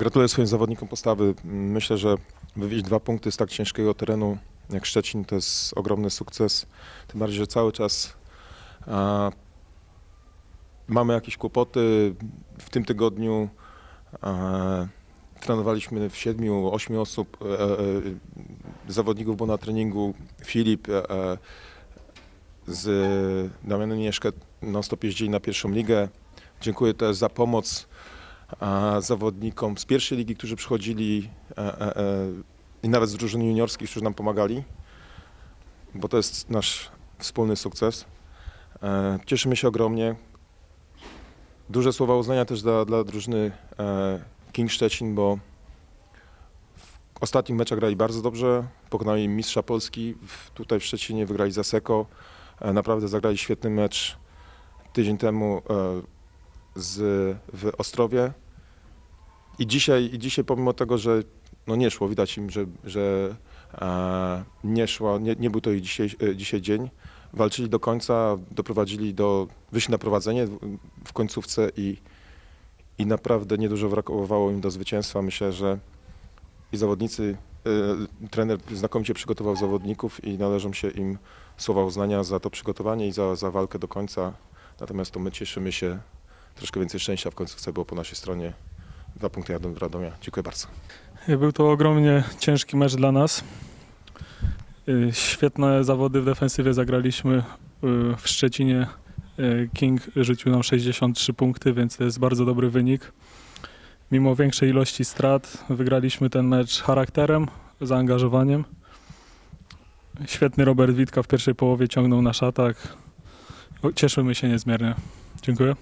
Gratuluję swoim zawodnikom postawy. Myślę, że wywieźć dwa punkty z tak ciężkiego terenu jak Szczecin to jest ogromny sukces. Tym bardziej, że cały czas a, mamy jakieś kłopoty. W tym tygodniu a, trenowaliśmy w siedmiu, ośmiu osób. E, e, zawodników było na treningu. Filip e, e, z Damianem Mieszkę non stop jeździli na pierwszą ligę. Dziękuję też za pomoc zawodnikom z pierwszej ligi, którzy przychodzili e, e, e, i nawet z drużyn juniorskich, którzy nam pomagali, bo to jest nasz wspólny sukces. Cieszymy się ogromnie. Duże słowa uznania też dla, dla drużyny King Szczecin, bo w ostatnich meczach grali bardzo dobrze. Pokonali mistrza Polski. Tutaj w Szczecinie wygrali za Seko. Naprawdę zagrali świetny mecz tydzień temu z, w Ostrowie. I dzisiaj, I dzisiaj pomimo tego, że no nie szło, widać im, że, że e, nie szło, nie, nie był to ich dzisiaj, e, dzisiaj dzień. Walczyli do końca, doprowadzili do, wyszli na prowadzenie w, końcówce i, i naprawdę niedużo brakowało im do zwycięstwa. Myślę, że i zawodnicy, e, trener znakomicie przygotował zawodników i należą się im słowa uznania za to przygotowanie i za, za walkę do końca. Natomiast to my cieszymy się, troszkę więcej szczęścia w końcówce było po naszej stronie. Dwa punkty jadą do Radomia. Dziękuję bardzo. Był to ogromnie ciężki mecz dla nas. Y, Świetne zawody w defensywie zagraliśmy y, w Szczecinie. King rzucił nam 63 punkty, więc to jest bardzo dobry wynik. Mimo większej ilości strat wygraliśmy ten mecz charakterem, zaangażowaniem. Świetny Robert Witka w pierwszej połowie ciągnął nasz atak. Cieszymy się niezmiernie. Dziękuję.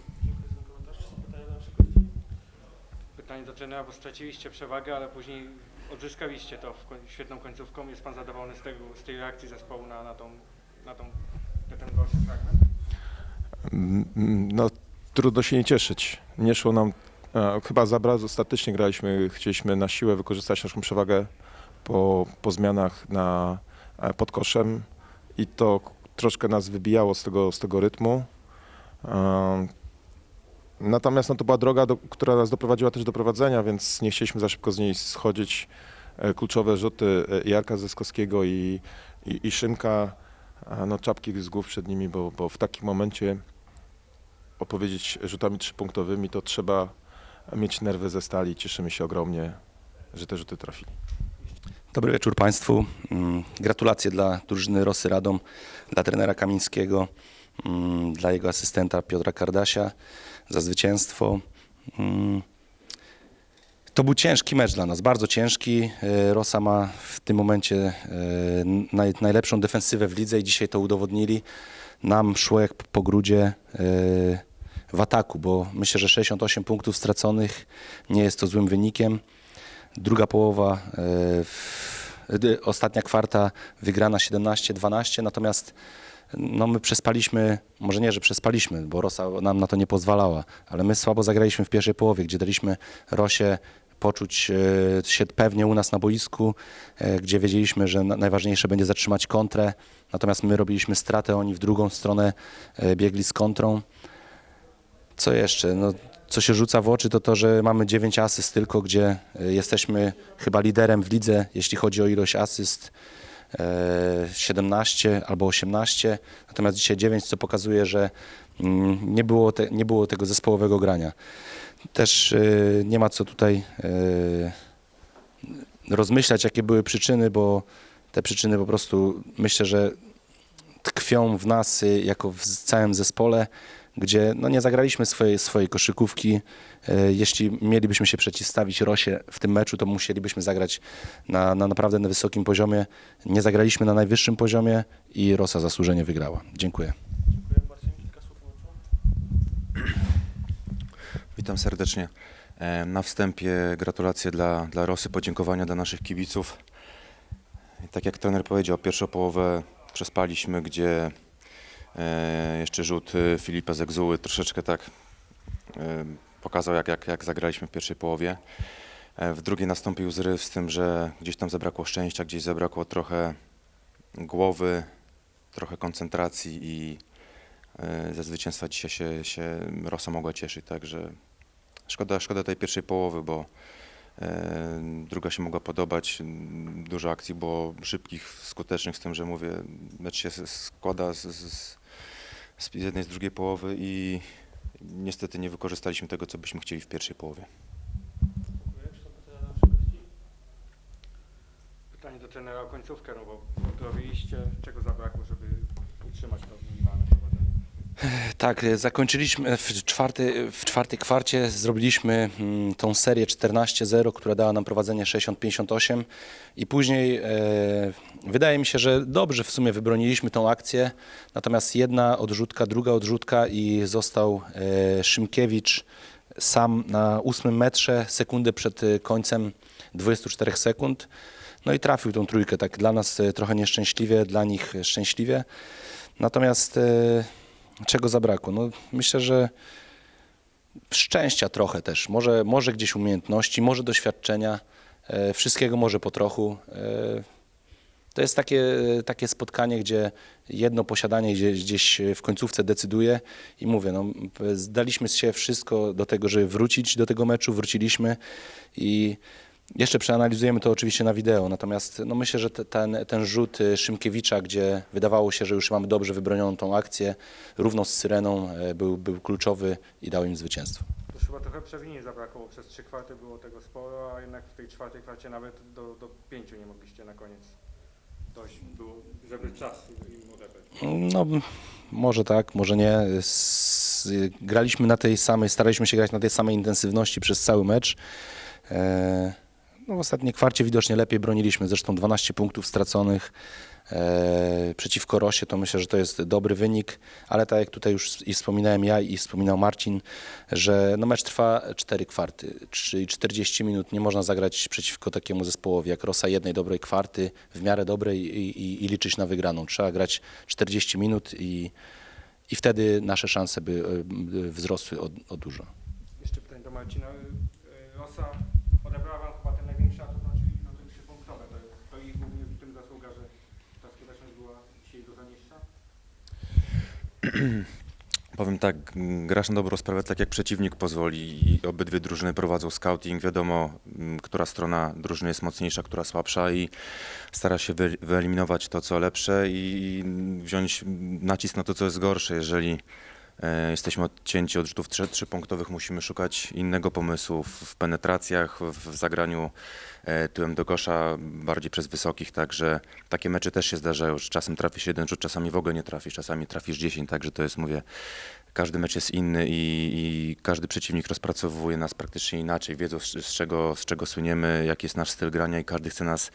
Trenera, bo straciliście przewagę, ale później odzyskaliście to koń- świetną końcówką. Jest pan zadowolony z, tego, z tej reakcji zespołu na, na, tą, na, tą, na ten gorszy fragment? No, trudno się nie cieszyć. Nie szło nam, e, chyba za bardzo statycznie graliśmy, chcieliśmy na siłę wykorzystać naszą przewagę po, po zmianach na, e, pod koszem i to troszkę nas wybijało z tego, z tego rytmu. E, Natomiast no, to była droga, do, która nas doprowadziła też do prowadzenia, więc nie chcieliśmy za szybko z niej schodzić. E, Kluczowe rzuty e, Jarka Zeskowskiego i, i, i Szymka, no czapki z głów przed nimi, bo, bo w takim momencie opowiedzieć rzutami trzypunktowymi, to trzeba mieć nerwy ze stali. Cieszymy się ogromnie, że te rzuty trafili. Dobry wieczór Państwu. Mm, Gratulacje dla drużyny Rosy Radom, dla trenera Kamińskiego, dla jego asystenta Piotra Kardasia za zwycięstwo. Mm, To był ciężki mecz dla nas, bardzo ciężki. E, Rosa ma w tym momencie e, naj, najlepszą defensywę w lidze i dzisiaj to udowodnili. Nam szło jak po grudzie e, w ataku, bo myślę, że 68 punktów straconych nie jest to złym wynikiem. Druga połowa, ostatnia kwarta wygrana 17-12, natomiast no my przespaliśmy, może nie, że przespaliśmy, bo Rosa nam na to nie pozwalała, ale my słabo zagraliśmy w pierwszej połowie, gdzie daliśmy Rosie poczuć e, się pewnie u nas na boisku, e, gdzie wiedzieliśmy, że na- najważniejsze będzie zatrzymać kontrę, natomiast my robiliśmy stratę, oni w drugą stronę e, biegli z kontrą. Co jeszcze? No, co się rzuca w oczy, to to, że mamy 9 asyst tylko, gdzie jesteśmy chyba liderem w lidze, jeśli chodzi o ilość asyst. E, 17 albo 18, natomiast dzisiaj 9, co pokazuje, że mm, nie było, te, nie było tego zespołowego grania. Też e, nie ma co tutaj e, rozmyślać, jakie były przyczyny, bo te przyczyny po prostu myślę, że tkwią w nas y, jako w całym zespole, gdzie no, nie zagraliśmy swojej, swojej koszykówki. E, Jeśli mielibyśmy się przeciwstawić Rosie w tym meczu, to musielibyśmy zagrać na, na naprawdę na wysokim poziomie. Nie zagraliśmy na najwyższym poziomie i Rosa zasłużenie wygrała. Dziękuję. Witam serdecznie. E, Na wstępie gratulacje dla, dla Rosy, podziękowania dla naszych kibiców. Tak jak trener powiedział, pierwszą połowę przespaliśmy, gdzie jeszcze rzut e, Filipa Zegzuły troszeczkę tak e, pokazał, jak, jak, jak zagraliśmy w pierwszej połowie. E, W drugiej nastąpił zryw z tym, że gdzieś tam zabrakło szczęścia, gdzieś zabrakło trochę głowy, trochę koncentracji i e, ze zwycięstwa dzisiaj się, się Rosa mogła cieszyć, także szkoda, szkoda tej pierwszej połowy, bo E, Druga się mogła podobać. Dużo akcji było szybkich, skutecznych, z tym, że mówię, mecz się składa z, z, z jednej, z drugiej połowy i niestety nie wykorzystaliśmy tego, co byśmy chcieli w pierwszej połowie. Pytanie do trenera o końcówkę, no bo odrowiliście, czego zabrakło, żeby utrzymać to minimalne prowadzenie? Tak, zakończyliśmy w, czwarty, w czwartej kwarcie, zrobiliśmy mm, tą serię 14-0, która dała nam prowadzenie 60-58 i później e, wydaje mi się, że dobrze w sumie wybroniliśmy tą akcję, natomiast jedna odrzutka, druga odrzutka i został e, Szymkiewicz sam na ósmym metrze, sekundę przed e, końcem 24 sekund. No i trafił tą trójkę, tak dla nas trochę nieszczęśliwie, dla nich szczęśliwie. Natomiast czego zabrakło? No, myślę, że szczęścia trochę też, może, może gdzieś umiejętności, może doświadczenia, e, wszystkiego może po trochu. E, to jest takie, takie spotkanie, gdzie jedno posiadanie gdzieś, gdzieś w końcówce decyduje i mówię, no, zdaliśmy się wszystko do tego, żeby wrócić do tego meczu, wróciliśmy i jeszcze przeanalizujemy to oczywiście na wideo, natomiast no myślę, że te, ten, ten rzut y, Szymkiewicza, gdzie wydawało się, że już mamy dobrze wybronioną tą akcję, równo z Syreną, e, był, był kluczowy i dał im zwycięstwo. To chyba trochę przewinień zabrakło, przez trzy kwarty było tego sporo, a jednak w tej czwartej kwarcie nawet do, do pięciu nie mogliście na koniec dojść, było, żeby czas im odebrać. No, może tak, może nie. Graliśmy na tej samej, staraliśmy się grać na tej samej intensywności przez cały mecz. E, No, w ostatniej kwarcie widocznie lepiej broniliśmy, zresztą 12 punktów straconych e, przeciwko Rosie, to myślę, że to jest dobry wynik, ale tak jak tutaj już i wspominałem ja i wspominał Marcin, że no mecz trwa 4 kwarty, czyli 40 minut, nie można zagrać przeciwko takiemu zespołowi jak Rosa jednej dobrej kwarty, w miarę dobrej i, i, i liczyć na wygraną. Trzeba grać 40 minut i, i wtedy nasze szanse by e, wzrosły o, o dużo. Jeszcze pytanie do Marcina. Y, Rosa odebrała wam chyba ten największy atut, no, czyli no, te trzy punktowe. To, to ich głównie w tym zasługa, że ta skuteczność była dzisiaj dużo niższa? Powiem tak, grasz na dobrą sprawę tak jak przeciwnik pozwoli i obydwie drużyny prowadzą scouting, wiadomo, m, która strona drużyny jest mocniejsza, która słabsza i stara się wy, wyeliminować to, co lepsze i wziąć nacisk na to, co jest gorsze. Jeżeli jesteśmy odcięci od rzutów trzy- trzypunktowych, musimy szukać innego pomysłu w, penetracjach, w, zagraniu e, tyłem do kosza, bardziej przez wysokich, także takie mecze też się zdarzają, że czasem trafisz jeden rzut, czasami w ogóle nie trafisz, czasami trafisz 10, także to jest, mówię, każdy mecz jest inny i, i każdy przeciwnik rozpracowuje nas praktycznie inaczej, wiedzą z, z, czego, z czego słyniemy, jaki jest nasz styl grania i każdy chce nas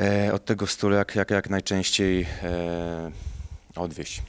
e, od tego stylu jak, jak, jak najczęściej e, odwieść.